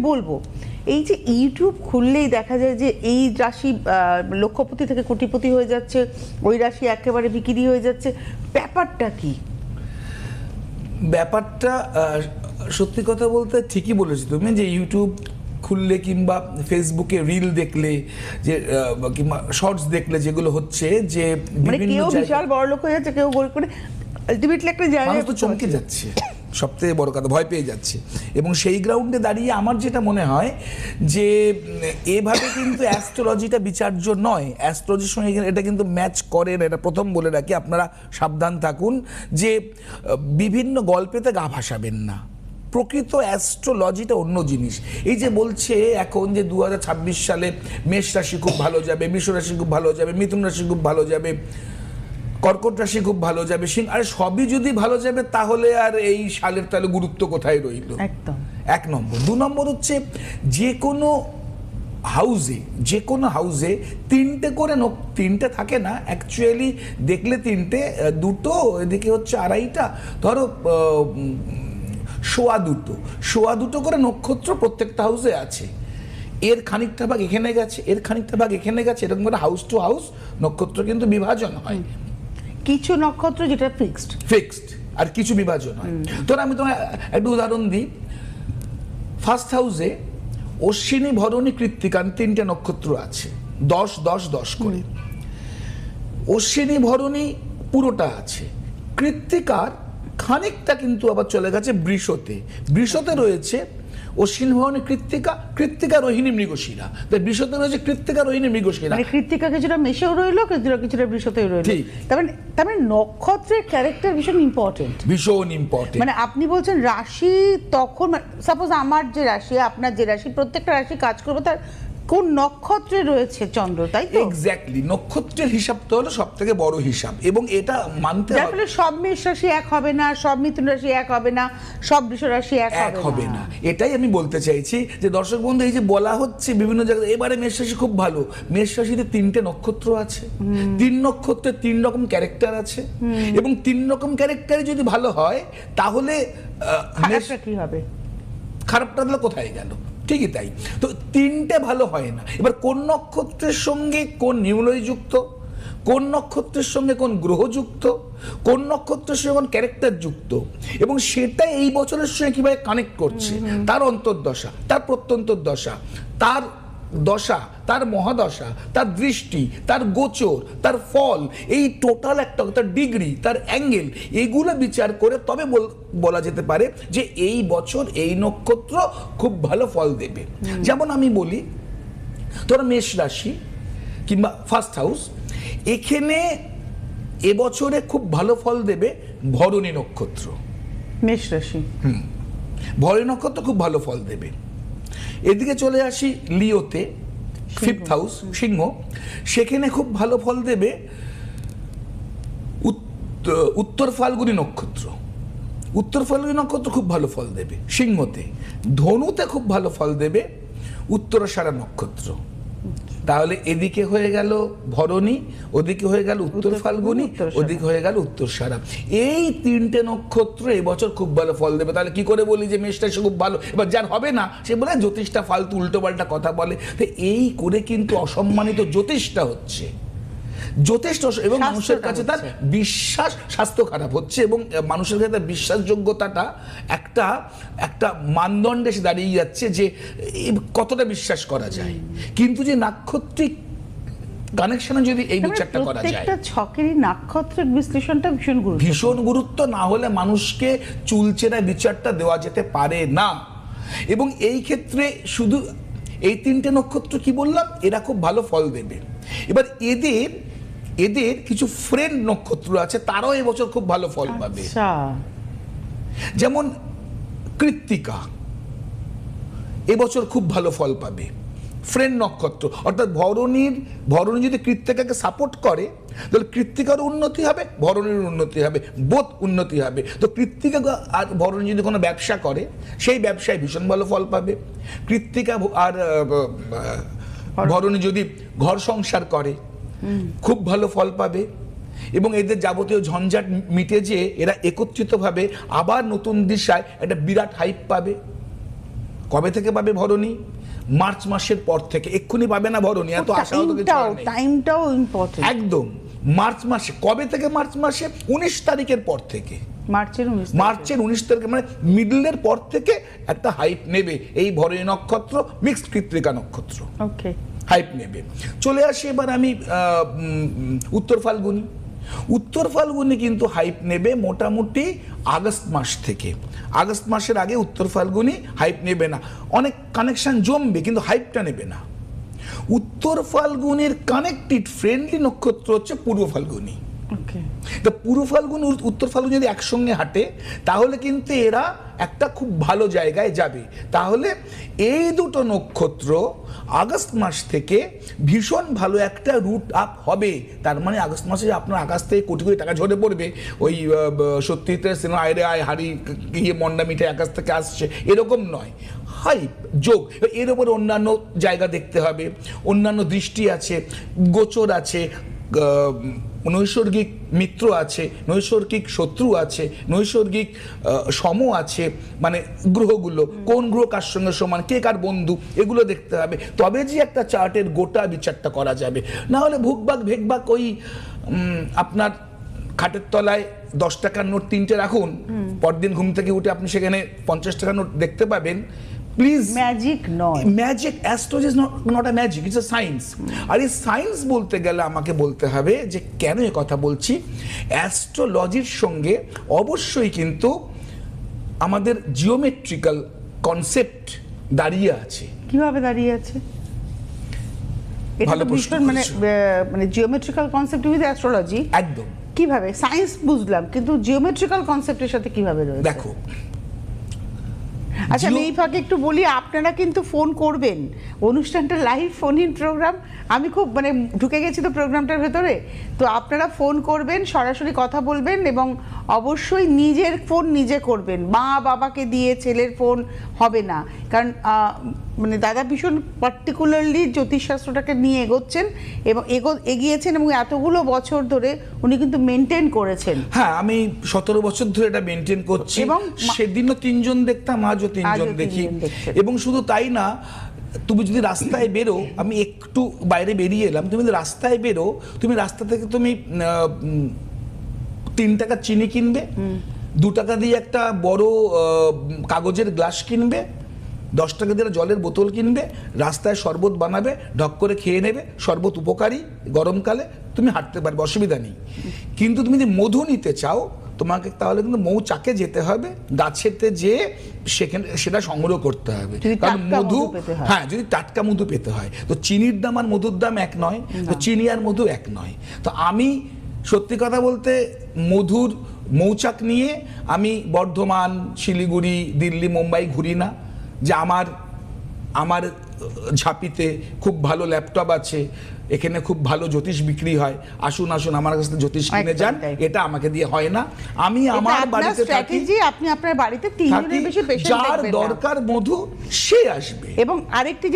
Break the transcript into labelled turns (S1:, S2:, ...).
S1: বলব এই যে ইউটিউব খুললেই দেখা যায় যে এই রাশি লক্ষপতি থেকে কোটিপতি হয়ে যাচ্ছে ওই রাশি একেবারে বিক্রি হয়ে যাচ্ছে ব্যাপারটা কি?
S2: ব্যাপারটা সত্যি কথা বলতে ঠিকই বলেছ তুমি যে ইউটিউব খুললে কিংবা ফেসবুকে রিল দেখলে যে কিংবা শর্টস দেখলে যেগুলো হচ্ছে যে
S1: মানে
S2: বিভিন্ন
S1: বিশাল বড় লোক হয়ে যাচ্ছে কেউ গরিব করে আলটিমেটলি একটা জায়গায়
S2: তো চমকে যাচ্ছে। সব থেকে বড় কথা, ভয় পেয়ে যাচ্ছে। এবং সেই গ্রাউন্ডে দাঁড়িয়ে আমার যেটা মনে হয় যে, এভাবে কিন্তু অ্যাস্ট্রোলজিটা বিচার্য নয়। অ্যাস্ট্রোলজির সঙ্গে এটা কিন্তু ম্যাচ করে না। এটা প্রথম বলে রাখি, আপনারা সাবধান থাকুন যে, বিভিন্ন গল্পেতে গা ভাসাবেন না। প্রকৃত অ্যাস্ট্রোলজিটা অন্য জিনিস। এই যে বলছে এখন যে দু হাজার ছাব্বিশ সালে মেষ রাশি খুব ভালো যাবে বৃষ রাশি খুব ভালো যাবে, মিথুন রাশি খুব ভালো যাবে। কর্কট রাশি খুব ভালো যাবে সিং আর সবই যদি ভালো যাবে তাহলে আর এই সালের তাহলে গুরুত্ব কোথায় রইল?
S1: একদম।
S2: এক নম্বর। দু নম্বর হচ্ছে যে কোনো হাউজে যে কোনো হাউজে তিনটে করে তিনটে থাকে না অ্যাকচুয়ালি দেখলে তিনটে দুটো এদিকে হচ্ছে আড়াইটা ধরো সোয়া দুটো সোয়া দুটো করে নক্ষত্র প্রত্যেকটা হাউসে আছে। এর খানিকটা ভাগ এখানে গেছে এর খানিকটা ভাগ এখানে গেছে এরকম করে হাউস টু হাউস নক্ষত্র কিন্তু বিভাজন হয়।
S1: কিছু নক্ষত্র যেটা ফিক্সড
S2: ফিক্সড আর কিছু বিভাজন হয়। তো আমি তোমায় একটা উদাহরণ দিই। ফার্স্ট হাউসে অশ্বিনী ভরণী কৃত্তিকান তিনটা নক্ষত্র আছে। দশ দশ দশ করে। অশ্বিনী ভরণী পুরোটা আছে। কৃত্তিকার খানিকটা কিন্তু আবার চলে গেছে বৃষতে। বৃষতে রয়েছে অশ্বিনী ভরণী কৃত্তিকা কৃত্তিকা রোহিণী মৃগশিরা তাই বৃষতে রয়েছে কৃত্তিকা রোহিণী মৃগশিরা
S1: মানে কৃত্তিকা কিছুটা মেশেও রইল কৃত্তিকা কিছুটা বৃষতেও রইল।
S2: ঠিক।
S1: তার মানে তার মানে নক্ষত্রের ক্যারেক্টার ভীষণ ইম্পর্টেন্ট
S2: ভীষণ ইম্পর্টেন্ট
S1: মানে আপনি বলছেন রাশি তখন সাপোজ আমার যে রাশি আপনার যে রাশি প্রত্যেকটা রাশি কাজ করবে তার কোন নক্ষত্রে রয়েছে চন্দ্র তাই তো?
S2: এক্স্যাক্টলি নক্ষত্রের হিসাবটা হলো সব থেকে বড় হিসাব এবং এটা মানতে
S1: যার
S2: হবে।
S1: ফলে সব মেষ রাশি এক হবে না সব মিথুন রাশি এক হবে না সব বৃষ রাশি এক
S2: এক হবে না। এটাই আমি বলতে চাইছি যে দর্শক বন্ধু এই যে বলা হচ্ছে বিভিন্ন জায়গায় এবারে মেষ রাশি খুব ভালো। মেষ রাশিতে তিনটে নক্ষত্র আছে। তিন নক্ষত্রের তিন রকম ক্যারেক্টার আছে। এবং তিন রকম ক্যারেক্টারে যদি ভালো হয় তাহলে মেষ
S1: খারাপটা কি হবে?
S2: খারাপটা তাহলে কোথায় গেল? ঠিকই তাই। তো তিনটে ভালো হয় না। এবার কোন নক্ষত্রের সঙ্গে কোন নিউলয় যুক্ত? কোন নক্ষত্রের সঙ্গে কোন গ্রহ যুক্ত? কোন নক্ষত্রের সঙ্গে কোন ক্যারেক্টার যুক্ত? এবং সেটা এই বছরের সঙ্গে কীভাবে কানেক্ট করছে? তার অন্তর্দশা তার প্রত্যন্তর্দশা তার দশা তার মহাদশা তার দৃষ্টি তার গোচর তার ফল এই টোটাল একটা তার ডিগ্রি তার অ্যাঙ্গেল এগুলো বিচার করে তবে বলা যেতে পারে যে এই বছর এই নক্ষত্র খুব ভালো ফল দেবে। যেমন আমি বলি তোর মেষ রাশি কিংবা ফার্স্ট হাউস এখানে এবছরে খুব ভালো ফল দেবে ভরণী নক্ষত্র।
S1: মেষ রাশি।
S2: ভরণী নক্ষত্র খুব ভালো ফল দেবে। এদিকে চলে আসি লিওতে ফিফথ হাউস সিংহ। সেখানে খুব ভালো ফল দেবে উত্তর ফাল্গুনি নক্ষত্র। উত্তর ফাল্গুনি নক্ষত্র খুব ভালো ফল দেবে সিংহতে। ধনুতে খুব ভালো ফল দেবে উত্তর সারা নক্ষত্র। তাহলে এদিকে হয়ে গেল ভরণী ওদিকে হয়ে গেল উত্তর ফাল্গুনি ওদিকে হয়ে গেল উত্তর সারা। এই তিনটে নক্ষত্র এবছর খুব ভালো ফল দেবে। তাহলে কি করে বলি যে মেষটা সে খুব ভালো? এবার যার হবে না সে বলে জ্যোতিষটা ফালতু উল্টো পাল্টা কথা বলে। তো এই করে কিন্তু অসম্মানিত জ্যোতিষটা হচ্ছে। যথেষ্ট এবং মানুষের কাছে তার বিশ্বাস স্বাস্থ্য খারাপ হচ্ছে এবং মানুষের কাছে তার বিশ্বাসযোগ্যতাটা একটা একটা মানদণ্ডে এসে দাঁড়িয়ে যাচ্ছে যে কতটা বিশ্বাস করা যায়। কিন্তু যে নাক্ষত্রিক কানেকশনে যদি এই বিচারটা করা যায়।
S1: প্রত্যেকটা ছকেরই নাক্ষত্রিক বিশ্লেষণটা ভীষণ গুরুত্ব
S2: ভীষণ গুরুত্ব না হলে মানুষকে চুলচেরা বিচারটা দেওয়া যেতে পারে না। এবং এই ক্ষেত্রে শুধু এই তিনটে নক্ষত্র কি বললাম? এরা খুব ভালো ফল দেবে। এবার এদের এদের কিছু ফ্রেন্ড নক্ষত্র আছে তারাও এবছর খুব ভালো ফল পাবে।
S1: আচ্ছা
S2: যেমন কৃত্তিকা এবছর খুব ভালো ফল পাবে। ফ্রেন্ড নক্ষত্র অর্থাৎ ভরণীর ভরণী যদি কৃত্তিকাকে সাপোর্ট করে তাহলে কৃত্তিকার উন্নতি হবে ভরণীর উন্নতি হবে বোধ উন্নতি হবে। তো কৃত্তিকা আর ভরণী যদি কোনো ব্যবসা করে সেই ব্যবসায় ভীষণ ভালো ফল পাবে। কৃত্তিকা আর ভরণী যদি ঘর সংসার করে খুব ভালো ফল পাবে এবং এদের যাবতীয় ঝঞ্ঝাট মিটে যে এরা একত্রিতভাবে আবার নতুন দিশায় একটা বিরাট হাইপ পাবে। কবে থেকে পাবে ভরণী? মার্চ মাসের পর থেকে। এক্ষুনি পাবে না ভরণী? এত।
S1: টাইমটাও ইম্পর্টেন্ট
S2: একদম। মার্চ মাসে কবে থেকে মার্চ মাসে? উনিশ তারিখের পর থেকে।
S1: মার্চের উনিশ
S2: মার্চের উনিশ তারিখে মানে মিডলের পর থেকে একটা হাইপ নেবে। এই ভরণী নক্ষত্র মিক্সড কৃত্রিকা নক্ষত্র।
S1: ওকে
S2: হাইপ নেবে। চলে আসি এবার আমি উত্তর ফাল্গুনি। উত্তর ফাল্গুনি কিন্তু হাইপ নেবে মোটামুটি আগস্ট মাস থেকে। আগস্ট মাসের আগে উত্তর ফাল্গুনি হাইপ নেবে না। অনেক কানেকশান জমবে, কিন্তু হাইপটা নেবে না। উত্তর ফাল্গুনির কানেক্টেড ফ্রেন্ডলি নক্ষত্র হচ্ছে পূর্ব ফাল্গুনি। তা পূর্ব ফাল্গুন উত্তর ফাল্গুন যদি একসঙ্গে হাঁটে, তাহলে কিন্তু এরা একটা খুব ভালো জায়গায় যাবে। তাহলে এই দুটো নক্ষত্র আগস্ট মাস থেকে ভীষণ ভালো একটা রুট আপ হবে। তার মানে আগস্ট মাসে আপনার আকাশ থেকে কোটি কোটি টাকা ঝরে পড়বে। ওই সত্যিতে সিনেমা আয়রে আয় হাড়ি ইয়ে মন্ডা মিঠে আকাশ থেকে আসছে, এরকম নয়। হাইপ যোগ, এর উপরে অন্যান্য জায়গা দেখতে হবে। অন্যান্য দৃষ্টি আছে, গোচর আছে নৈসর্গিক মিত্র আছে নৈসর্গিক শত্রু আছে নৈসর্গিক সম আছে মানে গ্রহগুলো কোন গ্রহ কার সঙ্গে সমান কে কার বন্ধু এগুলো দেখতে হবে। তবে যে একটা চার্টের গোটা বিচারটা করা যাবে। না হলে ভুকবাক ভেকবাক ওই আপনার খাটের তলায় দশ টাকার নোট তিনটে রাখুন। পরদিন ঘুম থেকে উঠে আপনি সেখানে পঞ্চাশ টাকার নোট দেখতে পাবেন। প্লিজ
S1: ম্যাজিক নয়
S2: magic astrology is not not a magic it's a science আর এই সায়েন্স বলতে গেলে আমাকে বলতে হবে যে কেন এ কথা বলছি? অ্যাস্ট্রোলজির সঙ্গে অবশ্যই কিন্তু আমাদের জিওমেট্রিক্যাল কনসেপ্ট দাঁড়িয়ে আছে।
S1: কীভাবে দাঁড়িয়ে আছে?
S2: ভালো প্রশ্ন
S1: মানে মানে জিওমেট্রিক্যাল কনসেপ্ট উইথ অ্যাস্ট্রোলজি
S2: একদম।
S1: কীভাবে? সায়েন্স বুঝলাম কিন্তু জিওমেট্রিক্যাল কনসেপ্টের সাথে কীভাবে রয়েছে?
S2: দেখো
S1: আচ্ছা আমি এই ফাঁকে একটু বলি আপনারা কিন্তু ফোন করবেন। অনুষ্ঠানটা লাইভ ফোন ইন প্রোগ্রাম আমি খুব মানে ঢুকে গেছি তো প্রোগ্রামটার ভেতরে। তো আপনারা ফোন করবেন সরাসরি কথা বলবেন এবং অবশ্যই নিজের ফোন নিজে করবেন। মা বাবাকে দিয়ে ছেলের ফোন হবে না। কারণ মানে দাদা ভীষণ পার্টিকুলারলি জ্যোতিষশাস্ত্রটাকে নিয়ে এগোচ্ছেন এবং এগো এগিয়েছেন এবং এতগুলো বছর ধরে উনি কিন্তু মেনটেন করেছেন।
S2: হ্যাঁ আমি সতেরো বছর ধরে এটা মেনটেন করছি।
S1: এবং
S2: সেদিনও তিনজন দেখতাম আজও তিনজন দেখি। এবং শুধু তাই না, তুমি যদি রাস্তায় বেরো, আমি একটু বাইরে বেরিয়ে এলাম, তুমি যদি রাস্তায় বেরো, তুমি রাস্তা থেকে তুমি তিন টাকা চিনি কিনবে, দু টাকা দিয়ে একটা বড় কাগজের গ্লাস কিনবে, দশ টাকা দিয়ে জলের বোতল কিনবে, রাস্তায় শরবত বানাবে, ঢক করে খেয়ে নেবে, শরবত উপকারী, গরমকালে, তুমি হাঁটতে পারবে, অসুবিধা নেই। কিন্তু তুমি যদি মধু নিতে চাও তোমাকে তাহলে কিন্তু মৌচাকে যেতে হবে গাছেতে যেয়ে সেখানে সেটা সংগ্রহ করতে হবে। কারণ মধু
S1: হয়।
S2: যদি টাটকা মধু পেতে হয়। তো চিনির দাম আর মধুর দাম এক নয় তো চিনি আর মধু এক নয়। তো আমি সত্যি কথা বলতে মধুর মৌচাক নিয়ে আমি বর্ধমান শিলিগুড়ি দিল্লি মুম্বাই ঘুরি না। যে আমার আমার ঝাঁপিতে খুব ভালো ল্যাপটপ আছে এখানে খুব ভালো জ্যোতিষ বিক্রি হয়। আসুন আসুন আমার কাছে জ্যোতিষ কিনে যান এটা আমাকে দিয়ে হয় না। আমি আমার বাড়িতে থাকি।
S1: আপনি আপনার বাড়িতে তিনজনের বেশি পেশেন্ট
S2: যার দরকার মধু সে আসবে।
S1: এবং আরেকটি